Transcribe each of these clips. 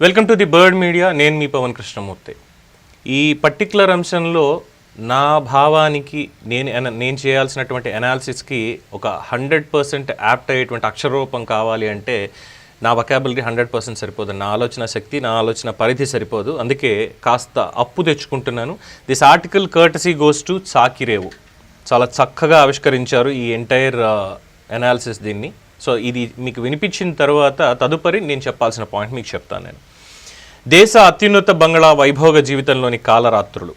Welcome to the bird media. నేను మీ పవన్ కృష్ణమూర్తి. ఈ పర్టికులర్ అంశంలో నా భావానికి నేను నేను చేయాల్సినటువంటి అనాలిసిస్కి ఒక హండ్రెడ్ పర్సెంట్ యాప్ట్ అయ్యేటువంటి అక్షరరూపం కావాలి అంటే నా వకాబులరీ హండ్రెడ్ పర్సెంట్ సరిపోదు. నా ఆలోచన శక్తి నా ఆలోచన పరిధి సరిపోదు. అందుకే కాస్త అప్పు తెచ్చుకుంటున్నాను. This article courtesy goes to Chakirevu చాలా చక్కగా ఆవిష్కరించారు ఈ ఎంటైర్ అనాలిసిస్ uh, దీన్ని. సో ఇది మీకు వినిపించిన తర్వాత తదుపరి నేను చెప్పాల్సిన పాయింట్ మీకు చెప్తాను నేను. దేశ అత్యున్నత బంగ్లా వైభోగ జీవితంలోని కాలరాత్రులు.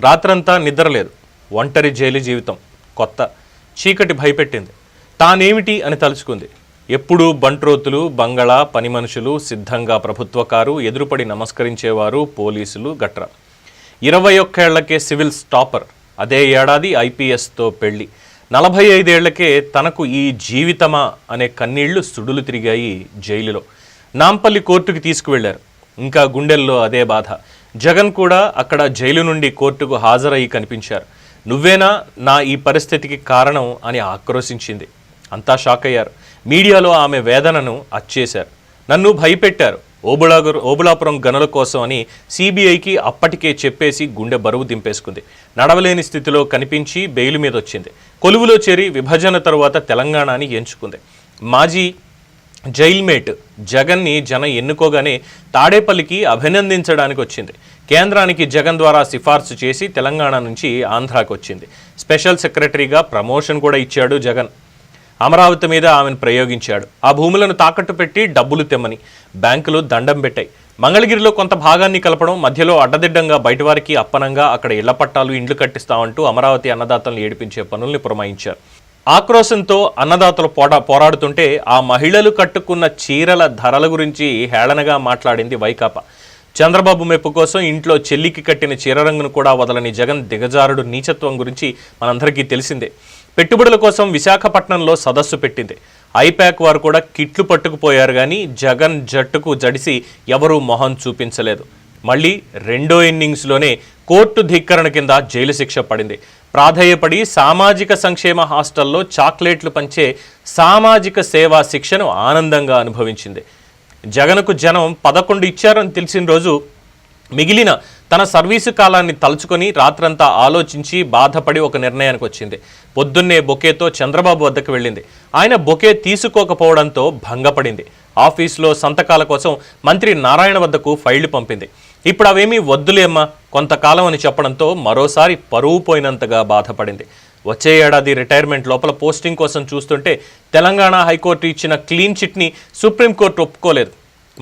రాత్రంతా నిద్రలేదు. ఒంటరి జైలు జీవితం కొత్త. చీకటి భయపెట్టింది. తానేమిటి అని తలుచుకుంది. ఎప్పుడూ బంట్రోతులు బంగళా పని మనుషులు సిద్ధంగా ప్రభుత్వ కారు ఎదురుపడి నమస్కరించేవారు పోలీసులు గట్రా. ఇరవై ఒక్కేళ్ళకే సివిల్ స్టాపర్. అదే ఏడాది ఐపీఎస్తో పెళ్ళి. నలభై ఐదేళ్ళకే తనకు ఈ జీవితమా అనే కన్నీళ్ళు సుడులు తిరిగాయి జైలులో. నాంపల్లి కోర్టుకి తీసుకువెళ్ళారు. ఇంకా గుండెల్లో అదే బాధ. జగన్ కూడా అక్కడ జైలు నుండి కోర్టుకు హాజరయ్యి కనిపించారు. నువ్వేనా నా ఈ పరిస్థితికి కారణం అని ఆక్రోశించింది. అంతా షాక్ అయ్యారు మీడియాలో ఆమె వేదనను అచ్చేశారు. నన్ను భయపెట్టారు. ఓబుళాగురు ఓబుళాపురం గనుల కోసం అని సిబిఐకి అప్పటికే చెప్పేసి గుండె బరువు దింపేసుకుంది. నడవలేని స్థితిలో కనిపించి బెయిల్ మీద వచ్చింది కొలువులో చేరి విభజన తర్వాత తెలంగాణని ఎంచుకుంది. మాజీ జైల్మేట్ జగన్ని జనం ఎన్నుకోగానే తాడేపల్లికి అభినందించడానికి వచ్చింది కేంద్రానికి జగన్ ద్వారా సిఫార్సు చేసి తెలంగాణ నుంచి ఆంధ్రాకి వచ్చింది స్పెషల్ సెక్రటరీగా ప్రమోషన్ కూడా ఇచ్చాడు జగన్. అమరావతి మీద ఆమెను ప్రయోగించాడు. ఆ భూములను తాకట్టు పెట్టి డబ్బులు తెమ్మని బ్యాంకులు దండం పెట్టాయి. మంగళగిరిలో కొంత భాగాన్ని కలపడం మధ్యలో అడ్డదిడ్డంగా బయటవారికి అప్పనంగా అక్కడ ఇళ్ళ పట్టాలు ఇండ్లు కట్టిస్తామంటూ అమరావతి అన్నదాతలను ఏడిపించే పనుల్ని పురమాయించారు. ఆక్రోశంతో అన్నదాతలు పోడా పోరాడుతుంటే ఆ మహిళలు కట్టుకున్న చీరల ధరల గురించి హేళనగా మాట్లాడింది వైకాపా. చంద్రబాబు మెప్పు కోసం ఇంట్లో చెల్లికి కట్టిన చీర రంగును కూడా వదలని జగన్ దిగజారుడు నీచత్వం గురించి మనందరికీ తెలిసిందే. పెట్టుబడుల కోసం విశాఖపట్నంలో సదస్సు పెట్టింది. ఐపాక్ వారు కూడా కిట్లు పట్టుకుపోయారు కానీ జగన్ జట్టుకు జడిసి ఎవరూ మొహం చూపించలేదు. మళ్ళీ రెండో ఇన్నింగ్స్లోనే కోర్టు ధిక్కరణ కింద జైలు శిక్ష పడింది. ప్రాధేయపడి సామాజిక సంక్షేమ హాస్టల్లో చాక్లెట్లు పంచే సామాజిక సేవా శిక్షను ఆనందంగా అనుభవించింది. జగన్కు జనం పదకొండు ఇచ్చారని తెలిసిన రోజు మిగిలిన తన సర్వీసు కాలాన్ని తలుచుకొని రాత్రంతా ఆలోచించి బాధపడి ఒక నిర్ణయానికి వచ్చింది. పొద్దున్నే బొకేతో చంద్రబాబు వద్దకు వెళ్ళింది. ఆయన బొకే తీసుకోకపోవడంతో భంగపడింది. ఆఫీసులో సంతకాల కోసం మంత్రి నారాయణ వద్దకు ఫైళ్ళు పంపింది. ఇప్పుడు అవేమీ వద్దులేమ్మా కొంతకాలం అని చెప్పడంతో మరోసారి పరువు పోయినంతగా బాధపడింది. వచ్చే ఏడాది రిటైర్మెంట్ లోపల పోస్టింగ్ కోసం చూస్తుంటే తెలంగాణ హైకోర్టు ఇచ్చిన క్లీన్ చిట్ని సుప్రీంకోర్టు ఒప్పుకోలేదు.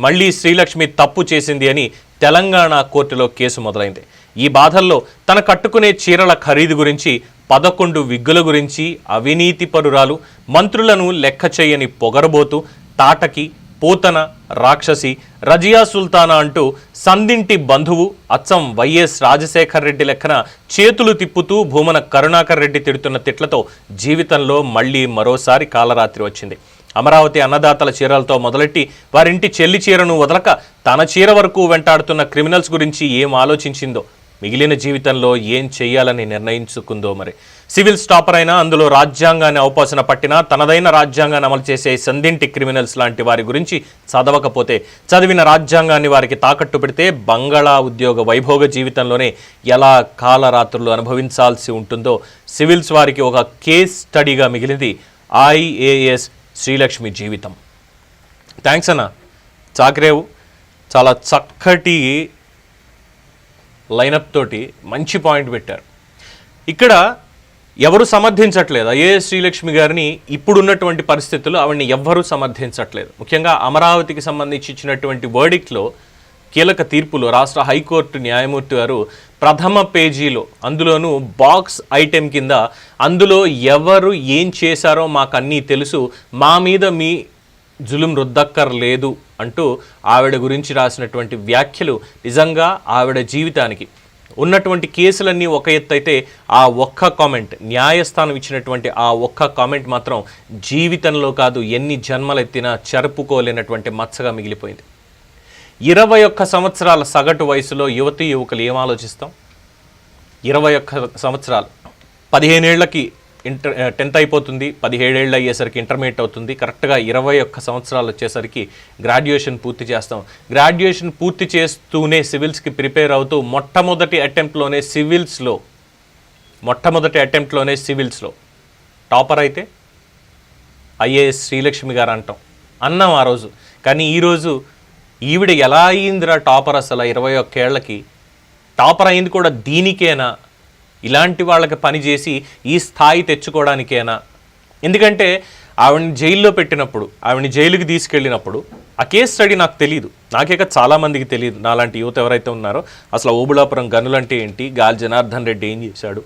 మళ్ళీ శ్రీలక్ష్మి తప్పు చేసింది అని తెలంగాణ కోర్టులో కేసు మొదలైంది. ఈ బాధల్లో తన కట్టుకునే చీరల ఖరీదు గురించి పదకొండు విగ్గుల గురించి అవినీతి పరురాలు మంత్రులను లెక్క చేయని పొగరబోతూ తాటకి పూతన రాక్షసి రజియా సుల్తానా అంటూ సందింటి బంధువు అచ్చం వైఎస్ రాజశేఖర్ రెడ్డి లెక్కన చేతులు తిప్పుతూ భూమన కరుణాకర్ రెడ్డి తిడుతున్న తిట్లతో జీవితంలో మళ్ళీ మరోసారి కాలరాత్రి వచ్చింది. అమరావతి అన్నదాతల చీరలతో మొదలెట్టి వారింటి చెల్లి చీరను వదలక తన చీర వరకు వెంటాడుతున్న క్రిమినల్స్ గురించి ఏం ఆలోచించిందో మిగిలిన జీవితంలో ఏం చెయ్యాలని నిర్ణయించుకుందో మరి. సివిల్ స్టాపర్ అయినా అందులో రాజ్యాంగాన్ని అవపాసన పట్టినా తనదైన రాజ్యాంగాన్ని అమలు చేసే సందింటి క్రిమినల్స్ లాంటి వారి గురించి చదవకపోతే చదివిన రాజ్యాంగాన్ని వారికి తాకట్టు పెడితే బంగాళా ఉద్యోగ వైభోగ జీవితంలోనే ఎలా కాలరాత్రులు అనుభవించాల్సి ఉంటుందో సివిల్స్ వారికి ఒక కేస్ స్టడీగా మిగిలింది. ఐఏఎస్ శ్రీలక్ష్మి జీవితం. థ్యాంక్స్ అన్న. చాకరేవు. చాలా చక్కటి లైనప్ తోటి మంచి పాయింట్ పెట్టారు. ఇక్కడ ఎవరు సమర్థించట్లేదు. ఐఏఎస్ శ్రీలక్ష్మి గారిని ఇప్పుడున్నటువంటి పరిస్థితుల్లో ఆవిడని ఎవ్వరూ సమర్థించట్లేదు. ముఖ్యంగా అమరావతికి సంబంధించి ఇచ్చినటువంటి వర్డిక్లో కీలక తీర్పులో రాష్ట్ర హైకోర్టు న్యాయమూర్తి గారు ప్రథమ పేజీలో అందులోనూ బాక్స్ ఐటెం కింద అందులో ఎవరు ఏం చేశారో మాకు అన్నీ తెలుసు. మా మీద మీ జులుం రుద్దక్కర్లేదు అంటూ ఆవిడ గురించి రాసినటువంటి వ్యాఖ్యలు నిజంగా ఆవిడ జీవితానికి ఉన్నటువంటి కేసులన్నీ ఒక ఎత్తు అయితే ఆ ఒక్క కామెంట్ న్యాయస్థానం ఇచ్చినటువంటి ఆ ఒక్క కామెంట్ మాత్రం జీవితంలో కాదు ఎన్ని జన్మలెత్తినా చెరుపుకోలేనటువంటి మచ్చగా మిగిలిపోయింది. ఇరవై ఒక్క సంవత్సరాల సగటు వయసులో యువతి యువకులు ఏం ఆలోచిస్తాం? ఇరవై ఒక్క సంవత్సరాలు. పదిహేనేళ్ళకి ఇంటర్ టెన్త్ అయిపోతుంది. పదిహేడేళ్ళు అయ్యేసరికి ఇంటర్మీడియట్ అవుతుంది. కరెక్ట్గా ఇరవై ఒక్క సంవత్సరాలు వచ్చేసరికి గ్రాడ్యుయేషన్ పూర్తి చేస్తాం. గ్రాడ్యుయేషన్ పూర్తి చేస్తూనే సివిల్స్కి ప్రిపేర్ అవుతూ మొట్టమొదటి అటెంప్ట్లోనే సివిల్స్లో మొట్టమొదటి అటెంప్ట్లోనే సివిల్స్లో. టాపర్ అయితే ఐఏఎస్ శ్రీలక్ష్మి గారు అంటాం. అన్నాం ఆ రోజు. కానీ ఈరోజు ఈవిడ ఎలా అయ్యిందిరా టాపర్ అసలు ఇరవై ఒక్కేళ్ళకి టాపర్ అయింది కూడా దీనికేనా? ఇలాంటి వాళ్ళకి పనిచేసి ఈ స్థాయి తెచ్చుకోవడానికేనా? ఎందుకంటే ఆవిడని జైల్లో పెట్టినప్పుడు ఆవిడని జైలుకి తీసుకెళ్ళినప్పుడు ఆ కేస్ స్టడీ నాకు తెలియదు నాకేక చాలామందికి తెలియదు నాలాంటి యువత ఎవరైతే ఉన్నారో అసలు ఓబులాపురం గనులంటే ఏంటి? గాలి జనార్దన్ రెడ్డి ఏం చేశాడు?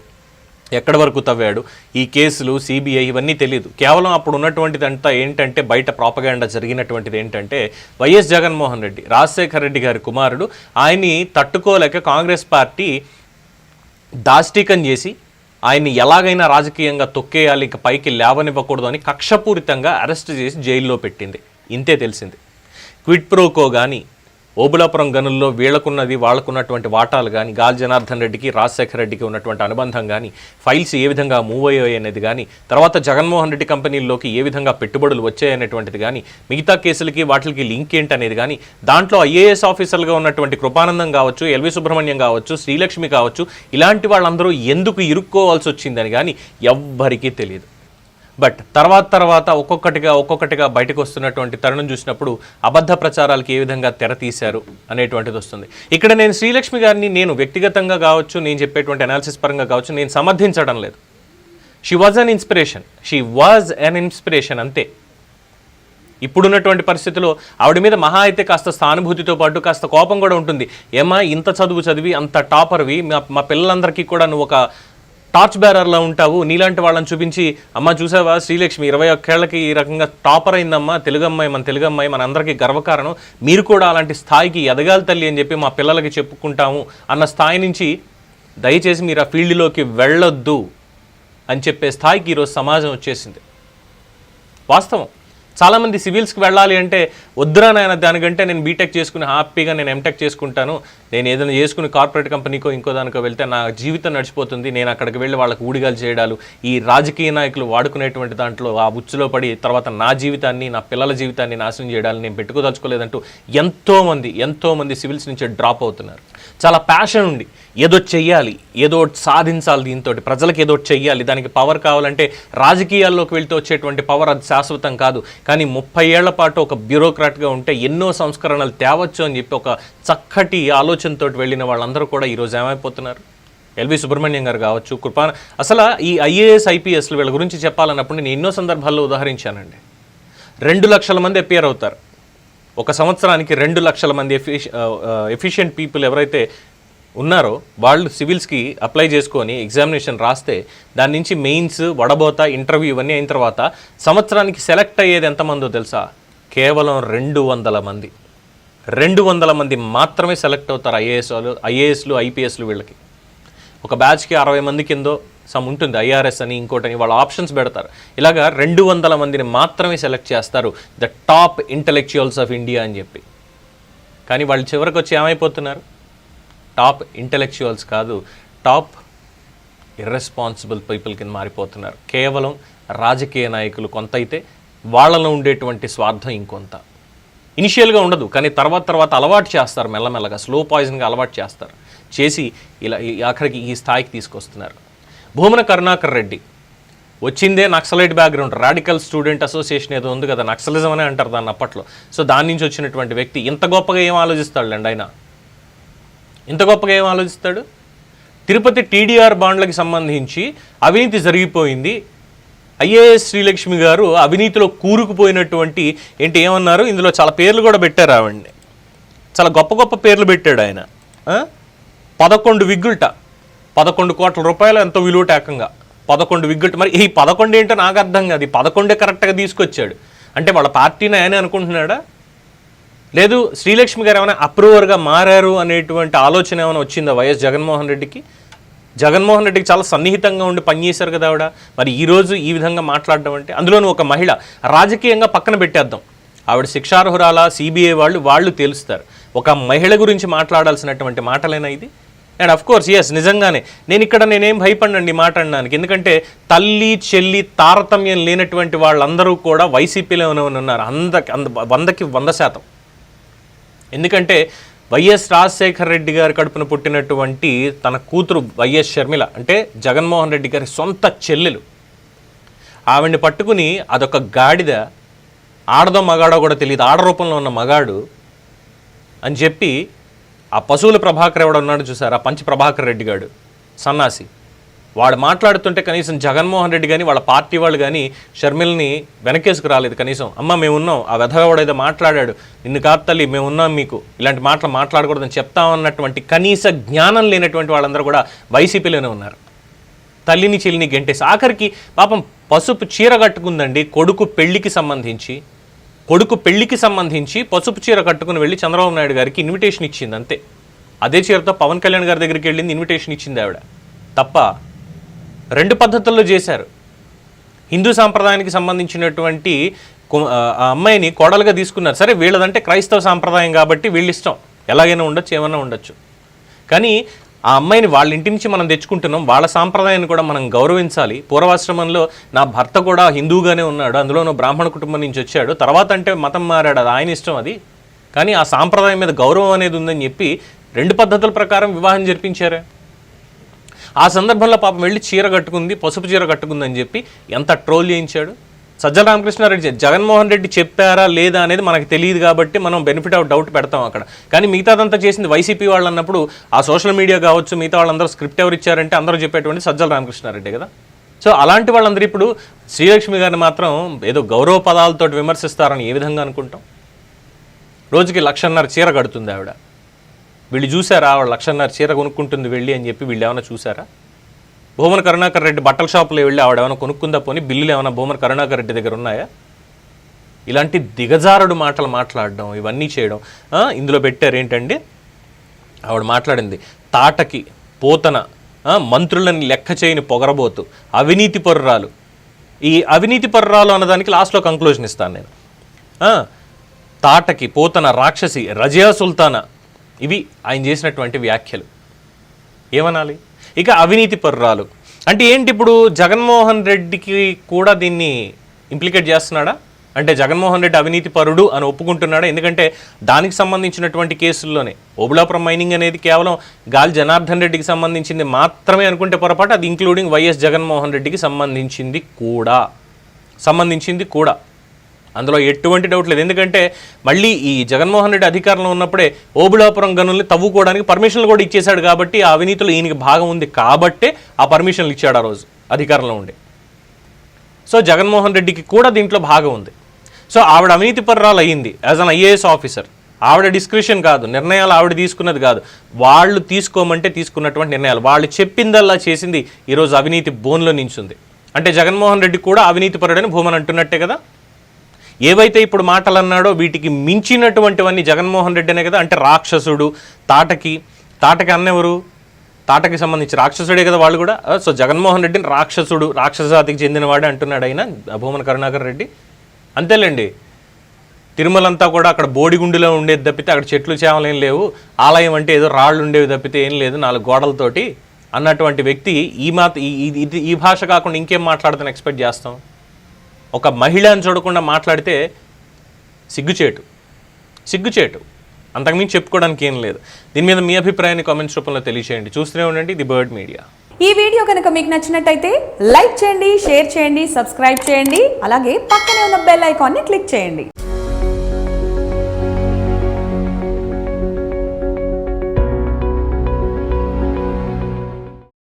ఎక్కడి వరకు తవ్వాడు? ఈ కేసులు సిబిఐ ఇవన్నీ తెలియదు కేవలం అప్పుడు ఉన్నటువంటిది అంతా ఏంటంటే బయట ప్రాపగాండా జరిగినటువంటిది ఏంటంటే వైఎస్ జగన్మోహన్ రెడ్డి రాజశేఖర రెడ్డి గారి కుమారుడు ఆయన్ని తట్టుకోలేక కాంగ్రెస్ పార్టీ దాష్టీకం చేసి ఆయన్ని ఎలాగైనా రాజకీయంగా తొక్కేయాలి ఇక పైకి లేవనివ్వకూడదు అని కక్షపూరితంగా అరెస్ట్ చేసి జైల్లో పెట్టింది. ఇంతే తెలిసింది. క్విట్ ప్రోకో కానీ ఓబులాపురం గనుల్లో వీళ్ళకున్నది వాళ్ళకున్నటువంటి వాటాలు కానీ గాలి జనార్దన్ రెడ్డికి రాజశేఖర రెడ్డికి ఉన్నటువంటి అనుబంధం కానీ ఫైల్స్ ఏ విధంగా మూవ్ అయ్యాయి అనేది కానీ తర్వాత జగన్మోహన్ రెడ్డి కంపెనీల్లోకి ఏ విధంగా పెట్టుబడులు వచ్చాయనేటువంటిది కానీ మిగతా కేసులకి వాటికి లింక్ ఏంటనేది కానీ దాంట్లో ఐఏఎస్ ఆఫీసర్లుగా ఉన్నటువంటి కృపానందం కావచ్చు ఎల్వి సుబ్రహ్మణ్యం కావచ్చు శ్రీలక్ష్మి కావచ్చు ఇలాంటి వాళ్ళందరూ ఎందుకు ఇరుక్కోవాల్సి వచ్చిందని కానీ ఎవ్వరికీ తెలియదు. బట్ తర్వాత తర్వాత ఒక్కొక్కటిగా ఒక్కొక్కటిగా బయటకు వస్తున్నటువంటి తరుణం చూసినప్పుడు అబద్ధ ప్రచారాలకి ఏ విధంగా తెర తీశారు అనేటువంటిది వస్తుంది. ఇక్కడ నేను శ్రీలక్ష్మి గారిని నేను వ్యక్తిగతంగా కావచ్చు నేను చెప్పేటువంటి అనాలిసిస్ పరంగా కావచ్చు నేను సమర్థించడం లేదు. She was an inspiration she was an inspiration అంతే. ఇప్పుడున్నటువంటి పరిస్థితిలో ఆవిడ మీద మహా అయితే కాస్త సానుభూతితో పాటు కాస్త కోపం కూడా ఉంటుంది. ఏమా ఇంత చదువు చదివి అంత టాపర్వి మా మా పిల్లలందరికీ కూడా నువ్వు ఒక టార్చ్ బ్యారర్లా ఉంటావు. నీలాంటి వాళ్ళని చూపించి అమ్మ చూసావా శ్రీలక్ష్మి ఇరవై ఒక్కేళ్ళకి ఈ రకంగా టాపర్ అయిందమ్మా తెలుగు అమ్మాయి మన తెలుగు అమ్మాయి మన అందరికీ గర్వకారణం. మీరు కూడా అలాంటి స్థాయికి ఎదగాలి తల్లి అని చెప్పి మా పిల్లలకి చెప్పుకుంటాము అన్న స్థాయి నుంచి దయచేసి మీరు ఆ ఫీల్డ్లోకి వెళ్ళొద్దు అని చెప్పే స్థాయికి ఈరోజు సమాజం వచ్చేసింది. వాస్తవం. చాలామంది సివిల్స్కి వెళ్ళాలి అంటే వద్దురా నాయన దానికంటే నేను బీటెక్ చేసుకుని హ్యాపీగా నేను ఎంటెక్ చేసుకుంటాను. నేను ఏదైనా చేసుకుని కార్పొరేట్ కంపెనీకో ఇంకో దానికో వెళ్తే నా జీవితం నడిచిపోతుంది. నేను అక్కడికి వెళ్ళి వాళ్ళకి ఊడిగాలు చేయడాలు ఈ రాజకీయ నాయకులు వాడుకునేటువంటి దాంట్లో ఆ ఉచ్చులో పడి తర్వాత నా జీవితాన్ని నా పిల్లల జీవితాన్ని నాశనం చేయడాలని నేను పెట్టుకోదలుచుకోలేదంటూ ఎంతోమంది ఎంతోమంది సివిల్స్ నుంచి డ్రాప్ అవుతున్నారు. చాలా ప్యాషన్ ఉంది. ఏదో చెయ్యాలి ఏదో సాధించాలి దీంతో ప్రజలకు ఏదో చెయ్యాలి. దానికి పవర్ కావాలంటే రాజకీయాల్లోకి వెళ్తే వచ్చేటువంటి పవర్ అది శాశ్వతం కాదు. కానీ ముప్పై ఏళ్ళ పాటు ఒక బ్యూరోక్రాట్గా ఉంటే ఎన్నో సంస్కరణలు తేవచ్చు అని చెప్పి ఒక చక్కటి ఆలోచనతో వెళ్ళిన వాళ్ళందరూ కూడా ఈరోజు ఏమైపోతున్నారు? ఎల్వి సుబ్రహ్మణ్యం గారు కావచ్చు కృపాన అసలు ఈ ఐఏఎస్ ఐపీఎస్లు వీళ్ళ గురించి చెప్పాలన్నప్పుడు నేను ఎన్నో సందర్భాల్లో ఉదాహరించానండి. రెండు లక్షల మంది అపియర్ అవుతారు. ఒక సంవత్సరానికి రెండు లక్షల మంది ఎఫిషి ఎఫిషియెంట్ పీపుల్ ఎవరైతే ఉన్నారో వాళ్ళు సివిల్స్కి అప్లై చేసుకొని ఎగ్జామినేషన్ రాస్తే దాని నుంచి మెయిన్స్ వడబోత ఇంటర్వ్యూ ఇవన్నీ అయిన తర్వాత సంవత్సరానికి సెలెక్ట్ అయ్యేది ఎంతమందో తెలుసా? కేవలం రెండు వందల మంది. రెండు వందల మంది మాత్రమే సెలెక్ట్ అవుతారు ఐఏఎస్ వాళ్ళు ఐఏఎస్లు ఐపీఎస్లు వీళ్ళకి. ఒక బ్యాచ్కి అరవై మంది కిందో సమ్ ఉంటుంది ఐఆర్ఎస్ అని ఇంకోటని వాళ్ళు ఆప్షన్స్ పెడతారు. ఇలాగా రెండు వందల మందిని మాత్రమే సెలెక్ట్ చేస్తారు the top intellectuals of India అని చెప్పి. కానీ వాళ్ళు చివరికి వచ్చి ఏమైపోతున్నారు? టాప్ ఇంటలెక్చువల్స్ కాదు టాప్ ఇర్రెస్పాన్సిబుల్ పీపుల్ కింద మారిపోతున్నారు. కేవలం రాజకీయ నాయకులు కొంత అయితే వాళ్ళలో ఉండేటువంటి స్వార్థం ఇంకొంత. ఇనిషియల్గా ఉండదు కానీ తర్వాత తర్వాత అలవాటు చేస్తారు మెల్లమెల్లగా స్లో పాయిజన్గా అలవాటు చేస్తారు. చేసి ఇలా ఈ ఆఖరికి ఈ స్థాయికి తీసుకొస్తున్నారు. భూమన కరుణాకర్ రెడ్డి వచ్చిందే naxalite background radical student association ఏదో ఉంది కదా నక్సలిజం అనే అంటారు దాన్ని అప్పట్లో. సో దాని నుంచి వచ్చినటువంటి వ్యక్తి ఇంత గొప్పగా ఏం ఆలోచిస్తాడులేండి ఆయన? ఇంత గొప్పగా ఏం ఆలోచిస్తాడు? తిరుపతి టీడీఆర్ బాండ్లకి సంబంధించి అవినీతి జరిగిపోయింది ఐఏఎస్ శ్రీలక్ష్మి గారు అవినీతిలో కూరుకుపోయినటువంటి ఏంటి ఏమన్నారు? ఇందులో చాలా పేర్లు కూడా పెట్టారు ఆవిడ్ని. చాలా గొప్ప గొప్ప పేర్లు పెట్టాడు ఆయన. పదకొండు విగ్గుల్ట పదకొండు కోట్ల రూపాయలు ఎంతో విలువటాకంగా పదకొండు విగ్గుల్ట మరి ఈ పదకొండు ఏంటో నాకు అర్థం కాదు. ఈ పదకొండే కరెక్ట్గా తీసుకొచ్చాడు. అంటే వాళ్ళ పార్టీని ఆయన అనుకుంటున్నాడా? లేదు శ్రీలక్ష్మి గారు ఏమైనా అప్రూవర్గా మారారు అనేటువంటి ఆలోచన ఏమైనా వచ్చిందా వైఎస్ జగన్మోహన్ రెడ్డికి? జగన్మోహన్ రెడ్డికి చాలా సన్నిహితంగా ఉండి పనిచేశారు కదా ఆవిడ. మరి ఈరోజు ఈ విధంగా మాట్లాడడం అంటే అందులోనూ ఒక మహిళ రాజకీయంగా పక్కన పెట్టేద్దాం. ఆవిడ శిక్షార్హురాల సిబిఐ వాళ్ళు వాళ్ళు తెలుస్తారు. ఒక మహిళ గురించి మాట్లాడాల్సినటువంటి మాటలేనా ఇది? అండ్ అఫ్ కోర్స్ ఎస్ నిజంగానే. నేను ఇక్కడ నేనేం భయపడినండి మాట్లాడడానికి ఎందుకంటే తల్లి చెల్లి తారతమ్యం లేనటువంటి వాళ్ళందరూ కూడా వైసీపీలోనే ఉన్నారు. అంద అంద వందకి వంద శాతం. ఎందుకంటే వైఎస్ రాజశేఖర్ రెడ్డి గారి కడుపున పుట్టినటువంటి తన కూతురు వైఎస్ షర్మిల అంటే జగన్మోహన్ రెడ్డి గారి సొంత చెల్లెలు. ఆవిడ్ని పట్టుకుని అదొక గాడిద ఆడదో మగాడో కూడా తెలియదు ఆడ రూపంలో ఉన్న మగాడు అని చెప్పి ఆ పశువుల ప్రభాకర్ ఎవడ ఉన్నాడు చూసారు? ఆ పంచి ప్రభాకర్ రెడ్డి గాడు సన్నాసి. వాడు మాట్లాడుతుంటే కనీసం జగన్మోహన్ రెడ్డి కానీ వాళ్ళ పార్టీ వాళ్ళు కానీ షర్మిల్ని వెనకేసుకు రాలేదు కనీసం. అమ్మ మేము ఉన్నాం. ఆ వెధవాడేదో మాట్లాడాడు. నిన్ను కాదు తల్లి మేము ఉన్నాం మీకు. ఇలాంటి మాటలు మాట్లాడకూడదని చెప్తామన్నటువంటి కనీస జ్ఞానం లేనటువంటి వాళ్ళందరూ కూడా వైసీపీలోనే ఉన్నారు. తల్లిని చెల్లిని గెంటేసి. ఆఖరికి పాపం పసుపు చీర కట్టుకుందండి కొడుకు పెళ్ళికి సంబంధించి. కొడుకు పెళ్ళికి సంబంధించి పసుపు చీర కట్టుకుని వెళ్ళి చంద్రబాబు నాయుడు గారికి ఇన్విటేషన్ ఇచ్చింది అంతే. అదే చీరతో పవన్ కళ్యాణ్ గారి దగ్గరికి వెళ్ళింది ఇన్విటేషన్ ఇచ్చింది ఆవిడ. తప్ప రెండు పద్ధతుల్లో చేశారు. హిందూ సాంప్రదాయానికి సంబంధించినటువంటి కు- ఆ అమ్మాయిని కోడలుగా తీసుకున్నారు. సరే వీళ్ళదంటే క్రైస్తవ సాంప్రదాయం కాబట్టి వీళ్ళ ఇష్టం ఎలాగైనా ఉండొచ్చు ఏమైనా ఉండొచ్చు. కానీ ఆ అమ్మాయిని వాళ్ళ ఇంటి నుంచి మనం తెచ్చుకుంటున్నాం. వాళ్ళ సాంప్రదాయాన్ని కూడా మనం గౌరవించాలి. పూర్వాశ్రమంలో నా భర్త కూడా హిందూగానే ఉన్నాడు. అందులోనూ బ్రాహ్మణ కుటుంబం నుంచి వచ్చాడు. తర్వాత అంటే మతం మారాడు. అది ఆయన ఇష్టం అది. కానీ ఆ సాంప్రదాయం మీద గౌరవం అనేది ఉందని చెప్పి రెండు పద్ధతుల ప్రకారం వివాహం జరిపించారే. ఆ సందర్భంలో పాపం వెళ్ళి చీర కట్టుకుంది పసుపు చీర కట్టుకుందని చెప్పి ఎంత ట్రోల్ చేయించాడు? సజ్జల రామకృష్ణారెడ్డి జగన్మోహన్ రెడ్డి చెప్పారా లేదా అనేది మనకు తెలియదు కాబట్టి మనం బెనిఫిట్ ఆఫ్ డౌట్ పెడతాం అక్కడ. కానీ మిగతాదంతా చేసింది వైసీపీ వాళ్ళు అన్నప్పుడు ఆ సోషల్ మీడియా కావచ్చు మిగతా వాళ్ళందరూ స్క్రిప్ట్ ఎవరు ఇచ్చారంటే అందరూ చెప్పేటువంటి సజ్జల రామకృష్ణారెడ్డి కదా. సో అలాంటి వాళ్ళందరూ ఇప్పుడు శ్రీలక్ష్మి గారిని మాత్రం ఏదో గౌరవ పదాలతో విమర్శిస్తారని ఏ విధంగా అనుకుంటాం? రోజుకి లక్షన్నర చీర కడుతుంది ఆవిడ. వీళ్ళు చూసారా? ఆవిడ లక్షన్నర చీర కొనుక్కుంటుంది వెళ్ళి అని చెప్పి వీళ్ళు ఏమైనా చూసారా? భూమన కరుణాకర్ రెడ్డి బట్టల షాపులో వెళ్ళి ఆవిడ ఏమైనా కొనుక్కుందా పోని? బిల్లులు ఏమైనా భూమన కరుణాకర్ రెడ్డి దగ్గర ఉన్నాయా? ఇలాంటి దిగజారుడు మాటలు మాట్లాడడం ఇవన్నీ చేయడం ఇందులో పెట్టారు ఏంటండి? ఆవిడ మాట్లాడింది తాటకి పోతన మంత్రులని లెక్క చేయని పొగరబోతు అవినీతి పర్రాలు. ఈ అవినీతి పర్రాలు అన్నదానికి లాస్ట్లో కంక్లూజన్ ఇస్తాను నేను. తాటకి పోతన రాక్షసి రజియా సుల్తానా ఇవి ఆయన చేసినటువంటి వ్యాఖ్యలు. ఏమనాలి? ఇక అవినీతి పర్రాలు. అంటే ఏంటి ఇప్పుడు జగన్మోహన్ రెడ్డికి కూడా దీన్ని ఇంప్లికేట్ చేస్తున్నాడా? అంటే జగన్మోహన్ రెడ్డి అవినీతి పరుడు అని ఒప్పుకుంటున్నాడా? ఎందుకంటే దానికి సంబంధించినటువంటి కేసుల్లోనే ఓబులాపురం మైనింగ్ అనేది కేవలం గాలి జనార్దన్ రెడ్డికి సంబంధించింది మాత్రమే అనుకుంటే పొరపాటు అది ఇంక్లూడింగ్ వైఎస్ జగన్మోహన్ రెడ్డికి సంబంధించింది కూడా. సంబంధించింది కూడా. అందులో ఎటువంటి డౌట్ లేదు. ఎందుకంటే మళ్ళీ ఈ జగన్మోహన్ రెడ్డి అధికారంలో ఉన్నప్పుడే ఓబుళాపురం గనుల్ని తవ్వుకోవడానికి పర్మిషన్లు కూడా ఇచ్చేశాడు కాబట్టి ఆ అవినీతిలో ఈయనకి భాగం ఉంది కాబట్టే ఆ పర్మిషన్లు ఇచ్చాడు ఆ రోజు అధికారంలో ఉండి. సో జగన్మోహన్ రెడ్డికి కూడా దీంట్లో భాగం ఉంది. సో ఆవిడ అవినీతి పర్రాలు అయ్యింది. యాజ్ అన్ ఐఏఎస్ ఆఫీసర్ ఆవిడ డిస్క్రిప్షన్ కాదు నిర్ణయాలు ఆవిడ తీసుకున్నది కాదు. వాళ్ళు తీసుకోమంటే తీసుకున్నటువంటి నిర్ణయాలు. వాళ్ళు చెప్పిందల్లా చేసింది ఈరోజు అవినీతి బోన్లో నించుంది. అంటే జగన్మోహన్ రెడ్డి కూడా అవినీతి పరుడని భూమన్ అంటున్నట్టే కదా? ఏవైతే ఇప్పుడు మాటలు అన్నాడో వీటికి మించినటువంటివన్నీ జగన్మోహన్ రెడ్డి అనే కదా అంటే రాక్షసుడు తాటకి తాటకి అన్నెవరు తాటకి సంబంధించి రాక్షసుడే కదా వాళ్ళు కూడా. సో జగన్మోహన్ రెడ్డిని రాక్షసుడు రాక్షసాతికి చెందినవాడే అంటున్నాడు ఆయన భూమన కరుణాకర్ రెడ్డి. అంతేలేండి. తిరుమలంతా కూడా అక్కడ బోడిగుండులో ఉండేది తప్పితే అక్కడ చెట్లు చేమలు ఏం లేవు. ఆలయం అంటే ఏదో రాళ్ళు ఉండేవి తప్పితే ఏం లేదు నాలుగు గోడలతోటి అన్నటువంటి వ్యక్తి ఈ మాత ఈ- ఇది ఈ భాష కాకుండా ఇంకేం మాట్లాడతాను ఎక్స్పెక్ట్ చేస్తాం? ఒక మహిళను చూడకుండా మాట్లాడితే సిగ్గుచేటు. సిగ్గుచేటు. అంతకుమించి చెప్పుకోవడానికి ఏం లేదు. దీని మీద మీ అభిప్రాయాన్ని కామెంట్స్ రూపంలో తెలియచేయండి. చూస్తూనే ఉండండి ది బర్డ్ మీడియా. ఈ వీడియో కనుక మీకు నచ్చినట్టయితే లైక్ చేయండి షేర్ చేయండి సబ్స్క్రైబ్ చేయండి అలాగే పక్కనే ఉన్న బెల్ ఐకాన్ని క్లిక్ చేయండి.